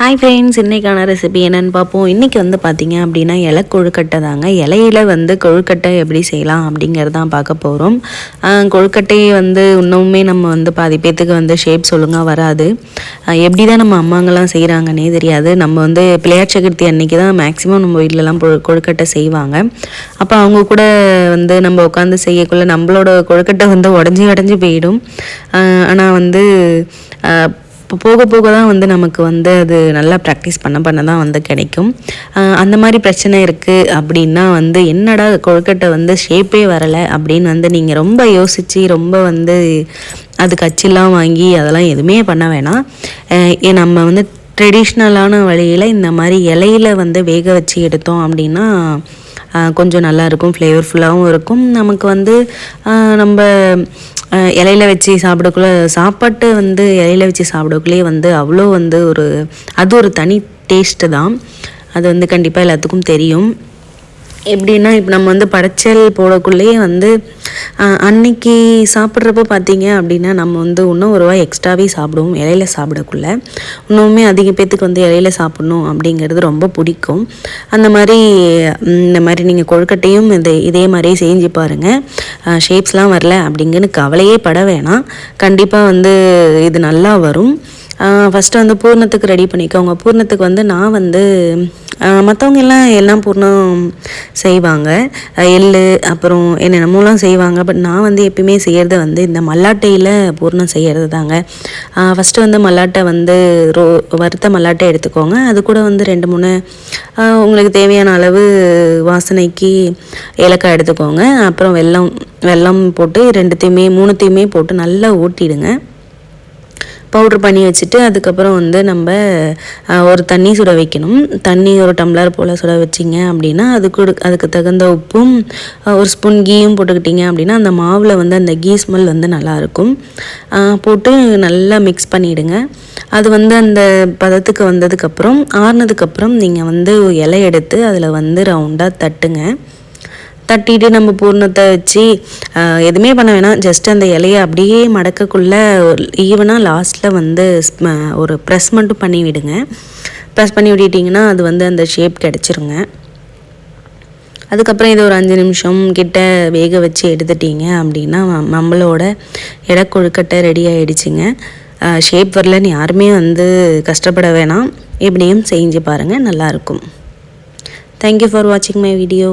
Hi friends இன்றைக்கான recipe என்னென்னு பார்ப்போம். இன்றைக்கி வந்து பார்த்தீங்க அப்படின்னா இலை கொழுக்கட்டை தாங்க இலையில வந்து கொழுக்கட்டை எப்படி செய்யலாம் அப்படிங்கிறது தான் பார்க்க போகிறோம் கொழுக்கட்டையை வந்து இன்னுமே நம்ம வந்து பாதி பேத்துக்கு வந்து ஷேப் சொல்லுங்க வராது. எப்படி தான் நம்ம அம்மாங்கெல்லாம் செய்கிறாங்கன்னே தெரியாது. நம்ம வந்து பிள்ளையார் சதுர்த்தி அன்னைக்கு தான் மேக்ஸிமம் நம்ம வீட்டிலலாம் கொழு கொழுக்கட்டை செய்வாங்க. அப்போ அவங்க கூட வந்து நம்ம உட்காந்து செய்யக்குள்ள நம்மளோட கொழுக்கட்டை வந்து உடஞ்சி உடஞ்சி போயிடும். ஆனால் வந்து இப்போ போக போக தான் வந்து நமக்கு வந்து அது நல்லா ப்ராக்டிஸ் பண்ண பண்ண தான் வந்து கிடைக்கும். அந்த மாதிரி பிரச்சனை இருக்குது அப்படின்னா வந்து என்னடா கொழுக்கட்டை வந்து ஷேப்பே வரலை அப்படின்னு வந்து நீங்கள் ரொம்ப யோசித்து ரொம்ப வந்து அதுக்கு அச்செல்லாம் வாங்கி அதெல்லாம் எதுவுமே பண்ண வேணாம். ஏ நம்ம வந்து ட்ரெடிஷ்னலான வழியில் இந்த மாதிரி இலையில வந்து வேக வச்சு எடுத்தோம் அப்படின்னா கொஞ்சம் நல்லா இருக்கும் ஃப்ளேவர்ஃபுல்லாகவும் இருக்கும். நமக்கு வந்து நம்ம இலையில வச்சு சாப்பிடக்குள்ள சாப்பாட்டு வந்து இலையில வச்சு சாப்பிடக்குள்ளே வந்து அவ்வளோ வந்து ஒரு அது ஒரு தனி டேஸ்ட்டு தான். அது வந்து கண்டிப்பாக எல்லாத்துக்கும் தெரியும். எப்படின்னா இப்போ நம்ம வந்து படைச்சல் போடக்குள்ளேயே வந்து அன்னைக்கு சாப்பிட்றப்ப பார்த்தீங்க அப்படின்னா நம்ம வந்து இன்னும் ஒரு ரூபாய் எக்ஸ்ட்ராவே சாப்பிடுவோம் இலையில சாப்பிடக்குள்ள. இன்னுமே அதிக பேத்துக்கு வந்து இலையில சாப்பிடணும் அப்படிங்கிறது ரொம்ப பிடிக்கும். அந்த மாதிரி இந்த மாதிரி நீங்கள் கொழுக்கட்டையும் இந்த இதே மாதிரியே செஞ்சு பாருங்கள் ஷேப்ஸ்லாம் வரல அப்படிங்கன்னு கவலையே பட வேணாம். கண்டிப்பாக வந்து இது நல்லா வரும். ஃபஸ்ட்டு வந்து பூர்ணத்துக்கு ரெடி பண்ணிக்கோங்க. பூர்ணத்துக்கு வந்து நான் வந்து மற்றவங்க எல்லாம் எல்லாம் பூர்ணம் செய்வாங்க. எள் அப்புறம் என்னென்னமோலாம் செய்வாங்க. பட் நான் வந்து எப்பயுமே செய்கிறது வந்து இந்த மல்லாட்டையில் பூர்ணம் செய்கிறது தாங்க ஃபஸ்ட்டு வந்து மல்லாட்டை வந்து ரோ வறுத்த மல்லாட்டை எடுத்துக்கோங்க. அது கூட வந்து ரெண்டு மூணு உங்களுக்கு தேவையான அளவு வாசனைக்கு ஏலக்காய் எடுத்துக்கோங்க. அப்புறம் வெல்லம் வெல்லம் போட்டு ரெண்டுத்தையுமே மூணுத்தையுமே போட்டு நல்லா ஊட்டிடுங்க. பவுட்ரு பண்ணி வச்சுட்டு அதுக்கப்புறம் வந்து நம்ம ஒரு தண்ணி சுட வைக்கணும். தண்ணி ஒரு டம்ளர் போல் சுட வச்சிங்க அப்படின்னா அதுக்கு அதுக்கு தகுந்த உப்பும் ஒரு ஸ்பூன் கீயும் போட்டுக்கிட்டிங்க அப்படின்னா அந்த மாவில் வந்து அந்த கீ ஸ்மெல் வந்து நல்லாயிருக்கும் போட்டு நல்லா மிக்ஸ் பண்ணிவிடுங்க அது வந்து அந்த பதத்துக்கு வந்ததுக்கப்புறம் ஆறுனதுக்கப்புறம் நீங்கள் வந்து இலை எடுத்து அதில் வந்து ரவுண்டாக தட்டுங்க. தட்டிட்டு நம்ம பூர்ணத்தை வச்சு எதுவுமே பண்ண வேணாம். ஜஸ்ட் அந்த இலையை அப்படியே மடக்கக்குள்ள ஈவனாக லாஸ்ட்டில் வந்து ஒரு ப்ரெஸ் மட்டும் பண்ணி விடுங்க. ப்ரெஸ் பண்ணி விட்டுட்டிங்கன்னா அது வந்து அந்த ஷேப் கிடச்சிருங்க. அதுக்கப்புறம் இது ஒரு அஞ்சு நிமிஷம் கிட்ட வேக வச்சு எடுத்துட்டீங்க அப்படின்னா நம்மளோட இட கொழுக்கட்டை ரெடி ஆகிடுச்சிங்க ஷேப் வரலன்னு யாருமே வந்து கஷ்டப்பட வேணாம். எப்படியும் செஞ்சு பாருங்கள் நல்லாயிருக்கும் தேங்க்யூ ஃபார் வாட்சிங் மை வீடியோ